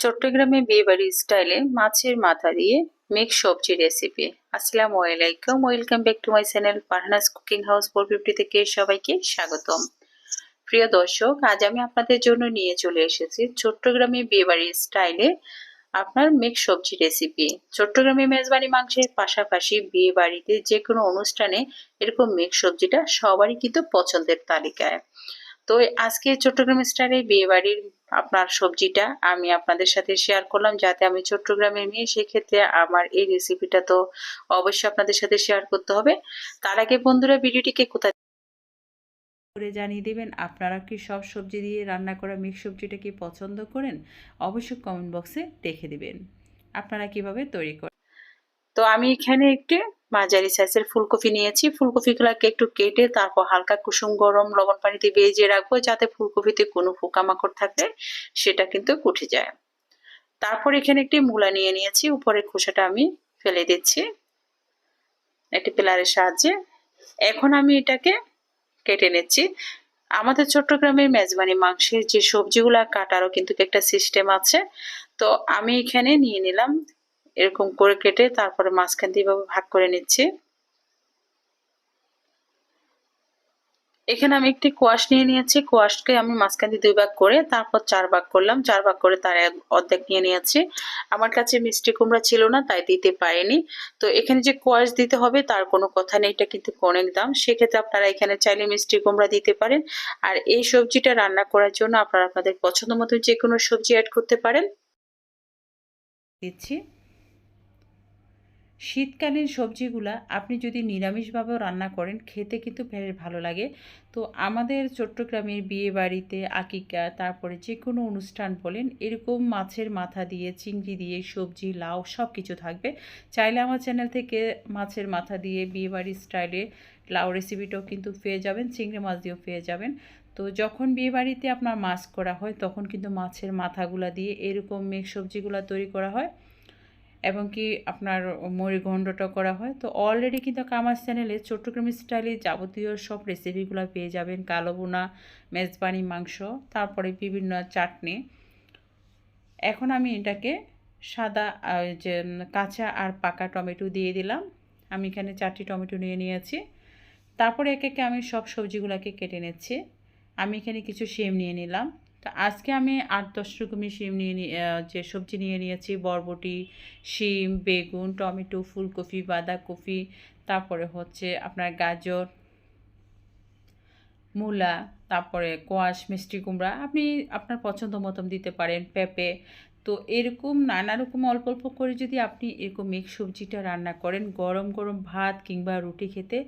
চট্টগ্রামে বিয়েবাড়ি স্টাইলে মাছের মাথা দিয়ে মিক্স সবজি রেসিপি আসসালামু আলাইকুম welcome back to my channel Farhana's cooking house four fifty থেকে সবাইকে স্বাগতম। প্রিয় দর্শক, আজ আমি আপনাদের জন্য নিয়ে চলে এসেছি চট্টগ্রামে বিয়েবাড়ি স্টাইলে আপনার মিক্স সবজি রেসিপি চট্টগ্রামে মেজবানি মাংসের পাশাপাশি বিয়ে বাড়িতে যে কোনো অনুষ্ঠানে এরকম মিক্স সবজিটা সবারই কিন্তু পছন্দের তালিকায়। তো আজকে চট্টগ্রাম স্টাইলে বিয়ে বাড়ির আপনার সবজিটা আমি আপনাদের সাথে শেয়ার করলাম যাতে আমি চট্টগ্রামে নিয়ে সেক্ষেত্রে আমার এই রেসিপিটা তো অবশ্যই আপনাদের সাথে শেয়ার করতে হবে। তার আগে বন্ধুরা, ভিডিওটিকে কোথায় করে জানিয়ে দেবেন, আপনারা কি সব সবজি দিয়ে রান্না করা মিক্স সবজিটা কি পছন্দ করেন? অবশ্যই কমেন্ট বক্সে দেখে দিবেন। আপনারা কীভাবে তৈরি করেন? তো আমি এখানে একটি মাঝারি সাইজের ফুলকপি নিয়েছি। ফুলকপিগুলোকে একটু কেটে তারপর হালকা কুসুম, গরম, লবণ পানিতে ভেজে রাখব যাতে ফুলকপিতে কোনো পোকামাকড় থাকলে সেটা কিন্তু উঠে যায়। তারপর এখানে একটি মূলা নিয়ে নিয়েছি। উপরের খোসাটা আমি ফেলে দিচ্ছি একটি পিলারের সাহায্যে। এখন আমি এটাকে কেটে নিচ্ছি। আমাদের চট্টগ্রামের মেজবানি মাংসের যে সবজিগুলা কাটারও কিন্তু একটা সিস্টেম আছে। তো আমি এখানে নিয়ে নিলাম এরকম করে কেটে তারপরে মাঝখান দিয়ে ভাগ করে নিচ্ছি। এখানে আমি একটি কোয়াশ নিয়ে নিয়েছি। কোয়াশকে আমি মাঝখান দিয়ে দুই ভাগ করে, তারপর চার ভাগ করলাম। চার ভাগ করে তার অর্ধেক নিয়ে নিয়েছি। আমার কাছে মিষ্টি কুমড়া ছিল না, তাই দিতে পারিনি। তো এখানে যে কোয়াশ দিতে হবে, তার কোনো কথা নেই। এটা কিন্তু অনেক দাম। সেক্ষেত্রে আপনারা এখানে চাইলে মিষ্টি কুমড়া দিতে পারেন। আর এই সবজিটা রান্না করার জন্য আপনারা আপনাদের পছন্দ মতো যে কোনো সবজি অ্যাড করতে পারেন। দিচ্ছি। শীতকালীন সবজিগুলা আপনি যদি নিরামিষভাবেও রান্না করেন, খেতে কিন্তু বেশ ভালো লাগে। তো আমাদের চট্টগ্রামের বিয়ে বাড়িতে আকিকা, তারপরে যে কোনো অনুষ্ঠান বলেন, এরকম মাছের মাথা দিয়ে, চিংড়ি দিয়ে, সবজি, লাউ সব কিছু থাকবে। চাইলে আমার চ্যানেল থেকে মাছের মাথা দিয়ে বিয়ে বাড়ির স্টাইলে লাউ রেসিপিটাও কিন্তু পেয়ে যাবেন, চিংড়ি মাছ দিয়েও পেয়ে যাবেন। তো যখন বিয়ে বাড়িতে আপনার মাছ করা হয়, তখন কিন্তু মাছের মাথাগুলা দিয়ে এরকম মেঘ সবজিগুলো তৈরি করা হয়। এবং কি আপনার মরিঘণ্ডটা করা হয়। তো অলরেডি কিন্তু কামার চ্যানেলে চট্টগ্রাম স্টাইলে যাবতীয় সব রেসিপিগুলো পেয়ে যাবেন। কালো বোনা মেজবানি মাংস, তারপরে বিভিন্ন চাটনি। এখন আমি এটাকে সাদা যে, কাঁচা আর পাকা টমেটো দিয়ে দিলাম। আমি এখানে চারটি টমেটো নিয়ে নিয়েছি। তারপরে একে একে আমি সব সবজিগুলোকে কেটে নিচ্ছি। আমি এখানে কিছু শিম নিয়ে নিলাম। তো আজকে আমি আট দশ রকমের শিম নিয়ে যে সবজি নিয়ে নিয়েছি। বরবটি, শিম, বেগুন, টমেটো, ফুলকপি, বাঁধাকপি, তারপরে হচ্ছে আপনার গাজর, মূলা, তারপরে কোয়াশ, মিষ্টি কুমড়া। আপনি আপনার পছন্দ মতন দিতে পারেন পেঁপে। তো এরকম নানা রকম অল্প অল্প করে যদি আপনি এরকম মিক্স সবজিটা রান্না করেন, গরম গরম ভাত কিংবা রুটি খেতে,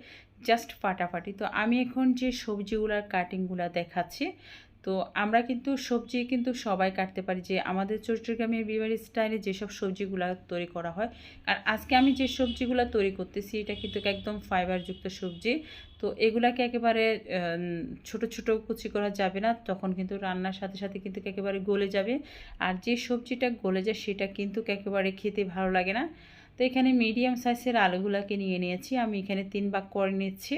জাস্ট ফাটাফাটি। তো আমি এখন যে সবজিগুলার কাটিংগুলো দেখাচ্ছি তো আমরা কিন্তু সবজি কিন্তু সবাই কাটতে পারি যে আমাদের চট্টগ্রামের বিবাড়ি স্টাইলে যেসব সবজিগুলো তৈরি করা হয়। আর আজকে আমি যে সবজিগুলো তৈরি করতেছি, এটা কিন্তু একদম ফাইবারযুক্ত সবজি। তো এগুলাকে একেবারে ছোট ছোট কুচি করা যাবে না, তখন কিন্তু রান্নার সাথে সাথে কিন্তু একেবারে গলে যাবে। আর যে সবজিটা গলে যায়, সেটা কিন্তু একেবারে খেতে ভালো লাগে না। তো এখানে মিডিয়াম সাইজের আলুগুলাকে নিয়ে নিয়েছি। আমি এখানে তিন ভাগ করে নিচ্ছি।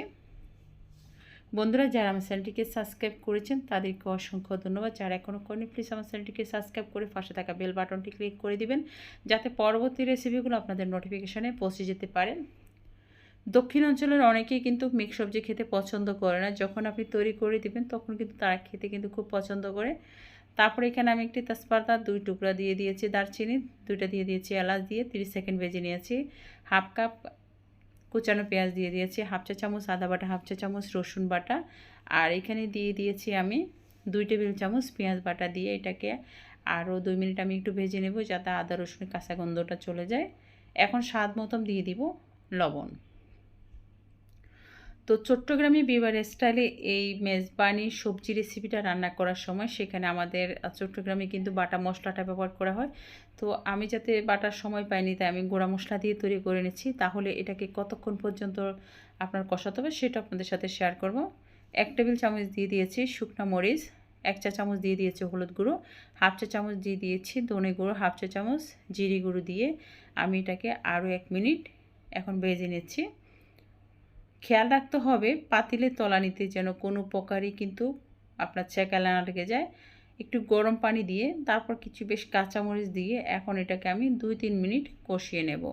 বন্ধুরা, যারা আমার চ্যানেলটিকে সাবস্ক্রাইব করেছেন, তাদেরকে অসংখ্য ধন্যবাদ। যারা এখনও করেনি প্লিজ আমার চ্যানেলটিকে সাবস্ক্রাইব করে পাশে থাকা বেল বাটনটি ক্লিক করে দিবেন, যাতে পরবর্তী রেসিপিগুলো আপনাদের নোটিফিকেশানে পৌঁছে যেতে পারেন দক্ষিণ অঞ্চলের অনেকেই কিন্তু মিক্স সবজি খেতে পছন্দ করে না। যখন আপনি তৈরি করে দিবেন, তখন কিন্তু তারা খেতে কিন্তু খুব পছন্দ করে। তারপরে এখানে আমি একটি তেজপাতা, দুই টুকরা দিয়ে দিয়েছি, দারচিনি, দুইটা দিয়ে দিয়েছি এলাচ দিয়ে, তিরিশ সেকেন্ড ভেজে নিয়েছি। হাফ কাপ কুচানো পেঁয়াজ দিয়ে দিয়েছি, হাফ চা চামচ আদা বাটা, হাফ চা চামচ রসুন বাটা। আর এখানে দিয়ে দিয়েছি আমি দুই টেবিল চামচ পেঁয়াজ বাটা দিয়ে এটাকে আরও দুই মিনিট আমি একটু ভেজে নেব যাতে আদা রসুনের কাঁচা গন্ধটা চলে যায়। এখন স্বাদ মতন দিয়ে দিব লবণ। তো চট্টগ্রামে বিবার স্টাইলে এই মেজবানি সবজি রেসিপিটা রান্না করার সময় সেখানে আমাদের চট্টগ্রামে কিন্তু বাটা মশলাটা ব্যবহার করা হয়। তো আমি যাতে বাটার সময় পাইনি, তাই আমি গোড়া মশলা দিয়ে তৈরি করে নিচ্ছি। তাহলে এটাকে কতক্ষণ পর্যন্ত আপনার কষাতে হবে সেটা আপনাদের সাথে শেয়ার করব। এক টেবিল চামচ দিয়ে দিয়েছি শুকনা মরিচ, এক চা চামচ দিয়ে দিয়েছি হলুদ গুঁড়ো, হাফ চা চামচ দিয়ে দিয়েছি দনে গুঁড়ো, হাফ চা চামচ জিরি গুঁড়ো দিয়ে আমি এটাকে আরও এক মিনিট এখন ভেজে নিচ্ছি। খেয়াল রাখতে হবে পাতিলের তলানিতে যেন কোনো প্রকারই কিন্তু আপনার চেকা না লেগে যায়। একটু গরম পানি দিয়ে, তারপর কিছু বেশ কাঁচামরিচ দিয়ে এখন এটাকে আমি দুই তিন মিনিট কষিয়ে নেব।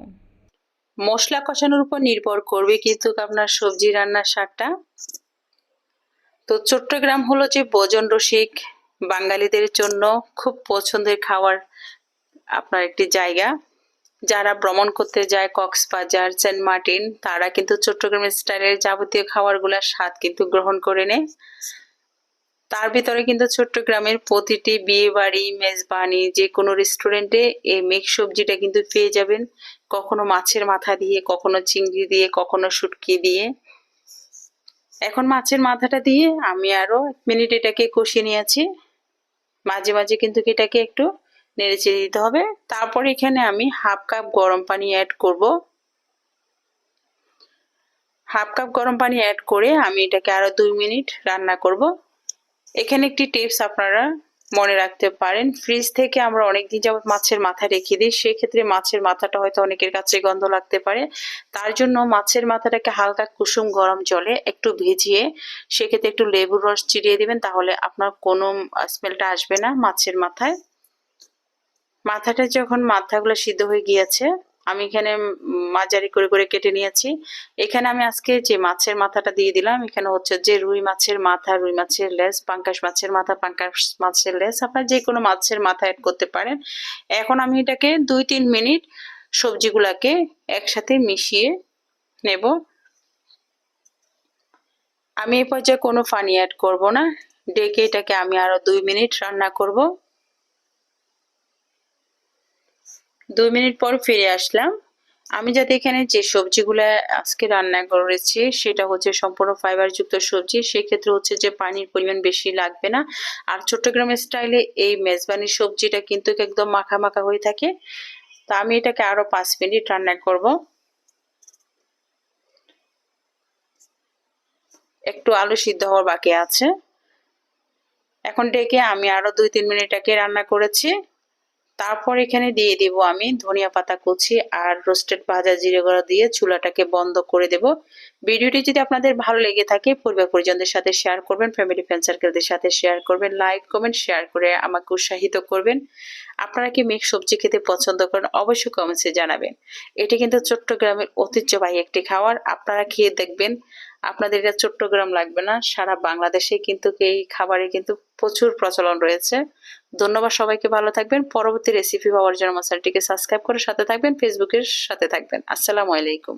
মশলা কষানোর উপর নির্ভর করবে কিন্তু আপনার সবজি রান্নার স্বাদটা। তো চট্টগ্রাম হলো যে ভোজন রসিক, বাঙালিদের জন্য খুব পছন্দের খাওয়ার আপনার একটি জায়গা। যারা ভ্রমণ করতে যায় কক্সবাজার, সেন্ট মার্টিন, তারা কিন্তু চট্টগ্রামের স্টাইলের যাবতীয় খাবারগুলোর স্বাদ কিন্তু গ্রহণ করে নেয়। তার ভিতরে কিন্তু চট্টগ্রামের প্রতিটি বিয়ে বাড়ি মেজবানি যে কোনো রেস্টুরেন্টে এই মিক্স সবজিটা কিন্তু পেয়ে যাবেন। কখনো মাছের মাথা দিয়ে, কখনো চিংড়ি দিয়ে, কখনো শুটকি দিয়ে। এখন মাছের মাথাটা দিয়ে আমি আরও এক মিনিট এটাকে কষিয়ে নিয়েছি। মাঝে মাঝে কিন্তু এটাকে একটু নেড়ে চেড়ে দিতে হবে। তারপর এখানে আমি হাফ কাপ গরম পানি অ্যাড করব। হাফ কাপ গরম পানি অ্যাড করে আমি এটাকে আরও দুই মিনিট রান্না করব। এখানে একটি টিপস আপনারা মনে রাখতে পারেন। ফ্রিজ থেকে আমরা অনেকদিন যাবত মাছের মাথা রেখে দিই, সেক্ষেত্রে মাছের মাথাটা হয়তো অনেকের কাছে গন্ধ লাগতে পারে। তার জন্য মাছের মাথাটাকে হালকা কুসুম গরম জলে একটু ভিজিয়ে, সেক্ষেত্রে একটু লেবুর রস চিরিয়ে দিবেন, তাহলে আপনার কোনো স্মেলটা আসবে না মাছের মাথায়। মাথাটা যখন মাথাগুলো সিদ্ধ হয়ে গিয়েছে, আমি এখানে মাঝারি করে করে কেটে নিয়েছি। এখানে আমি আজকে যে মাছের মাথাটা দিয়ে দিলাম, এখানে হচ্ছে যে রুই মাছের মাথা, রুই মাছের লেস পাঙ্কাশ মাছের মাথা, পাঙ্কাশ মাছের লেস আপনার যে কোনো মাছের মাথা অ্যাড করতে পারেন। এখন আমি এটাকে দুই তিন মিনিট সবজিগুলাকে একসাথে মিশিয়ে নেব। আমি এই পর্যায়ে কোনো পানি অ্যাড করব না। ডেকে এটাকে আমি আরও দুই মিনিট রান্না করব। দুই মিনিট পর ফিরে আসলাম। আমি যাতে এখানে যে সবজিগুলো আজকে রান্না করেছি, সেটা হচ্ছে সম্পূর্ণ ফাইবারযুক্ত সবজি। সেক্ষেত্রে হচ্ছে যে পানির পরিমাণ বেশি লাগবে না। আর চট্টগ্রামের স্টাইলে এই মেজবানির সবজিটা কিন্তু একদম মাখা মাখা হয়ে থাকে। তা আমি এটাকে আরও পাঁচ মিনিট রান্না করব। একটু আলু সিদ্ধ হওয়ার বাকি আছে। এখন ডেকে আমি আরও দুই তিন মিনিট আগে রান্না করেছি। তারপর এখানে দিয়ে দিব আমি ধনিয়া পাতা কুচি আর রোস্টেড ভাজা জিরে গুঁড়ো দিয়ে চুলাটাকে বন্ধ করে দেব। ভিডিওটি যদি আপনাদের ভালো লেগে থাকে, পরিবার পরিজনদের সাথে শেয়ার করবেন ফ্যামিলি ফ্রেন্ড সার্কেলদের সাথে শেয়ার করবেন লাইক কমেন্ট শেয়ার করে আমাকে উৎসাহিত করবেন। আপনারা কি মিক্স সবজি খেতে পছন্দ করেন, অবশ্যই কমেন্টসে জানাবেন। এটি কিন্তু চট্টগ্রামের ঐতিহ্যবাহী একটি খাবার আপনারা খেয়ে দেখবেন আপনাদের এটা চট্টগ্রাম লাগবে না। সারা বাংলাদেশে কিন্তু এই খাবারে কিন্তু প্রচুর প্রচলন রয়েছে। ধন্যবাদ সবাইকে, ভালো থাকবেন। পরবর্তী রেসিপি পাওয়ার জন্য মশালটিকে সাবস্ক্রাইব করে সাথে থাকবেন ফেসবুকের সাথে থাকবেন। আসসালামু আলাইকুম।